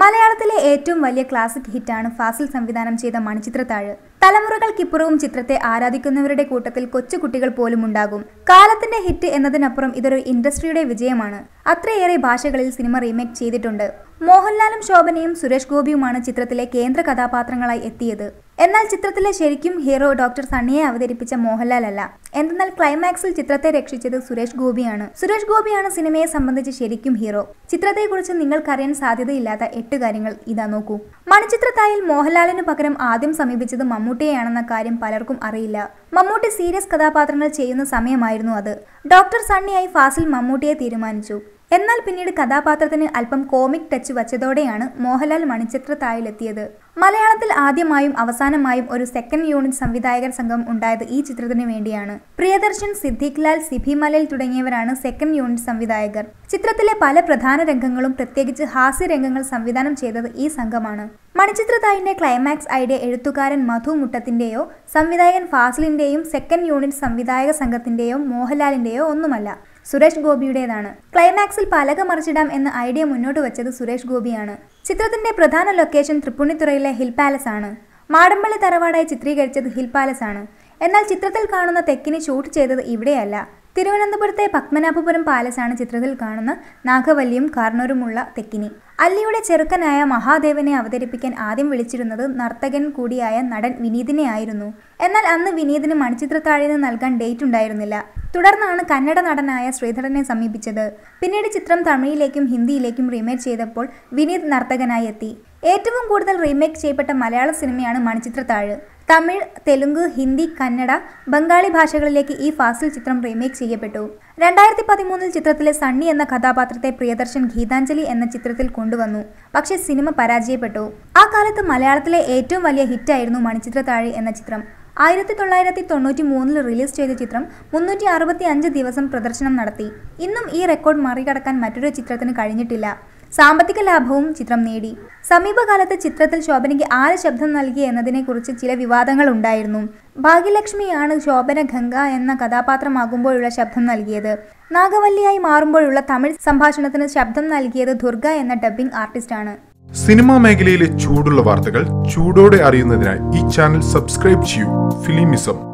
മലയാളത്തിലെ ഏറ്റവും വലിയ ക്ലാസിക് ഹിറ്റാണ് ഫാസിൽ സംവിധാനം ചെയ്ത മണിച്ചിത്രത്താഴ്. തലമുറകൾക്കിപ്പുറവും ചിത്രത്തെ ആരാധിക്കുന്നവരുടെ കൂട്ടത്തിൽ കൊച്ചുകുട്ടികൾ പോലും ഉണ്ടാകും. കാലത്തിന്റെ ഹിറ്റ് എന്നതിനപ്പുറം ഇതൊരു ഇൻഡസ്ട്രിയുടെ വിജയമാണ്. അത്രയേറെ ഭാഷകളിൽ സിനിമ റീമേക്ക് ചെയ്തിട്ടുണ്ട്. മോഹൻലാലും ശോഭനയും സുരേഷ് ഗോപിയുമാണ് ചിത്രത്തിലെ കേന്ദ്ര കഥാപാത്രങ്ങളായി എത്തിയത്. എന്നാൽ ചിത്രത്തിലെ ശരിക്കും ഹീറോ ഡോക്ടർ സണ്ണിയെ അവതരിപ്പിച്ച മോഹൻലാൽ അല്ല. എന്തെന്നാൽ ക്ലൈമാക്സിൽ ചിത്രത്തെ രക്ഷിച്ചത് സുരേഷ് ഗോപിയാണ്. സുരേഷ് ഗോപിയാണ് സിനിമയെ സംബന്ധിച്ച് ശരിക്കും ഹീറോ. ചിത്രത്തെക്കുറിച്ച് നിങ്ങൾക്കറിയാൻ സാധ്യതയില്ലാത്ത എട്ട് കാര്യങ്ങൾ ഇതാ നോക്കൂ. മണിച്ചിത്രത്തായിൽ മോഹൻലാലിന് പകരം ആദ്യം സമീപിച്ചത് മമ്മൂട്ടിയെയാണെന്ന കാര്യം പലർക്കും അറിയില്ല. മമ്മൂട്ടി സീരിയസ് കഥാപാത്രങ്ങൾ ചെയ്യുന്ന സമയമായിരുന്നു അത്. ഡോക്ടർ സണ്ണിയായി ഫാസിൽ മമ്മൂട്ടിയെ തീരുമാനിച്ചു. എന്നാൽ പിന്നീട് കഥാപാത്രത്തിന് അല്പം കോമിക് ടച്ച് വച്ചതോടെയാണ് മോഹൻലാൽ മണിച്ചിത്ര തായിലെത്തിയത് മലയാളത്തിൽ ആദ്യമായും അവസാനമായും ഒരു സെക്കൻഡ് യൂണിറ്റ് സംവിധായകർ സംഘം ഉണ്ടായത് ഈ ചിത്രത്തിന് വേണ്ടിയാണ്. പ്രിയദർശൻ സിദ്ദിഖ് ലാൽ സിബി മലയിൽ തുടങ്ങിയവരാണ് സെക്കൻഡ് യൂണിറ്റ് സംവിധായകർ. ചിത്രത്തിലെ പല പ്രധാന രംഗങ്ങളും പ്രത്യേകിച്ച് ഹാസ്യ രംഗങ്ങൾ സംവിധാനം ചെയ്തത് ഈ സംഘമാണ്. മണിചിത്രതായിന്റെ ക്ലൈമാക്സ് ഐഡിയ എഴുത്തുകാരൻ മധു മുട്ടത്തിന്റെയോ സംവിധായകൻ ഫാസിലിന്റെയും സെക്കൻഡ് യൂണിറ്റ് സംവിധായക സംഘത്തിന്റെയോ മോഹൻലാലിന്റെയോ ഒന്നുമല്ല. സുരേഷ് ഗോപിയുടേതാണ്. ക്ലൈമാക്സിൽ പലക മറിച്ചിടാം എന്ന ഐഡിയ മുന്നോട്ട് വെച്ചത് സുരേഷ് ഗോപിയാണ്. ചിത്രത്തിന്റെ പ്രധാന ലൊക്കേഷൻ തൃപ്പൂണിത്തുറയിലെ ഹിൽ പാലസ് ആണ്. മാടമ്പള്ളി തറവാടായി ചിത്രീകരിച്ചത് ഹിൽ പാലസ് ആണ്. എന്നാൽ ചിത്രത്തിൽ കാണുന്ന തെക്കിന് ഷൂട്ട് ചെയ്തത് ഇവിടെയല്ല. തിരുവനന്തപുരത്തെ പത്മനാഭപുരം പാലസാണ് ചിത്രത്തിൽ കാണുന്ന നാഗവല്ലിയും കാർണൂരുമുള്ള തെക്കിനി. അല്ലിയുടെ ചെറുക്കനായ മഹാദേവനെ അവതരിപ്പിക്കാൻ ആദ്യം വിളിച്ചിരുന്നത് നർത്തകൻ കൂടിയായ നടൻ വിനീതിനെ ആയിരുന്നു എന്നാൽ അന്ന് വിനീതിന് മണിച്ചിത്രത്താഴിന് നൽകാൻ ഡേറ്റ് ഉണ്ടായിരുന്നില്ല. തുടർന്നാണ് കന്നഡ നടനായ ശ്രീധരനെ സമീപിച്ചത്. പിന്നീട് ചിത്രം തമിഴിലേക്കും ഹിന്ദിയിലേക്കും റീമേക്ക് ചെയ്തപ്പോൾ വിനീത് നർത്തകനായി എത്തി. ഏറ്റവും കൂടുതൽ റീമേക്ക് ചെയ്യപ്പെട്ട മലയാള സിനിമയാണ് മണിച്ചിത്രത്താഴ്. തമിഴ് തെലുങ്ക് ഹിന്ദി കന്നഡ ബംഗാളി ഭാഷകളിലേക്ക് ഈ ഫാസിൽ ചിത്രം റീമേക്ക് ചെയ്യപ്പെട്ടു. രണ്ടായിരത്തി പതിമൂന്നിൽ ചിത്രത്തിലെ സണ്ണി എന്ന കഥാപാത്രത്തെ പ്രിയദർശൻ ഗീതാഞ്ജലി എന്ന ചിത്രത്തിൽ കൊണ്ടുവന്നു. പക്ഷേ സിനിമ പരാജയപ്പെട്ടു. ആ കാലത്ത് മലയാളത്തിലെ ഏറ്റവും വലിയ ഹിറ്റായിരുന്നു മണിച്ചിത്രത്താഴി എന്ന ചിത്രം. ആയിരത്തി തൊള്ളായിരത്തി തൊണ്ണൂറ്റി മൂന്നിൽ റിലീസ് ചെയ്ത ചിത്രം മുന്നൂറ്റി അറുപത്തി അഞ്ച് ദിവസം പ്രദർശനം നടത്തി. ഇന്നും ഈ റെക്കോർഡ് മറികടക്കാൻ മറ്റൊരു ചിത്രത്തിന് കഴിഞ്ഞിട്ടില്ല. സാമ്പത്തിക ലാഭവും ചിത്രം നേടി. സമീപകാലത്ത് ചിത്രത്തിൽ ശോഭനയ്ക്ക് ആര് ശബ്ദം നൽകി എന്നതിനെക്കുറിച്ച് ചില വിവാദങ്ങൾ ഉണ്ടായിരുന്നു. ഭാഗ്യലക്ഷ്മിയാണ് ശോഭന ഗംഗ എന്ന കഥാപാത്രമാകുമ്പോഴുള്ള ശബ്ദം നൽകിയത്. നാഗവല്ലിയായി മാറുമ്പോഴുള്ള തമിഴ് സംഭാഷണത്തിന് ശബ്ദം നൽകിയത് ദുർഗ എന്ന ഡബ്ബിംഗ് ആർട്ടിസ്റ്റാണ്. സിനിമാ മേഖലയിലെ ചൂടുള്ള വാർത്തകൾ ചൂടോടെ അറിയുന്നതിനായി ഈ ചാനൽ സബ്സ്ക്രൈബ് ചെയ്യൂ. ഫിലിമിസം.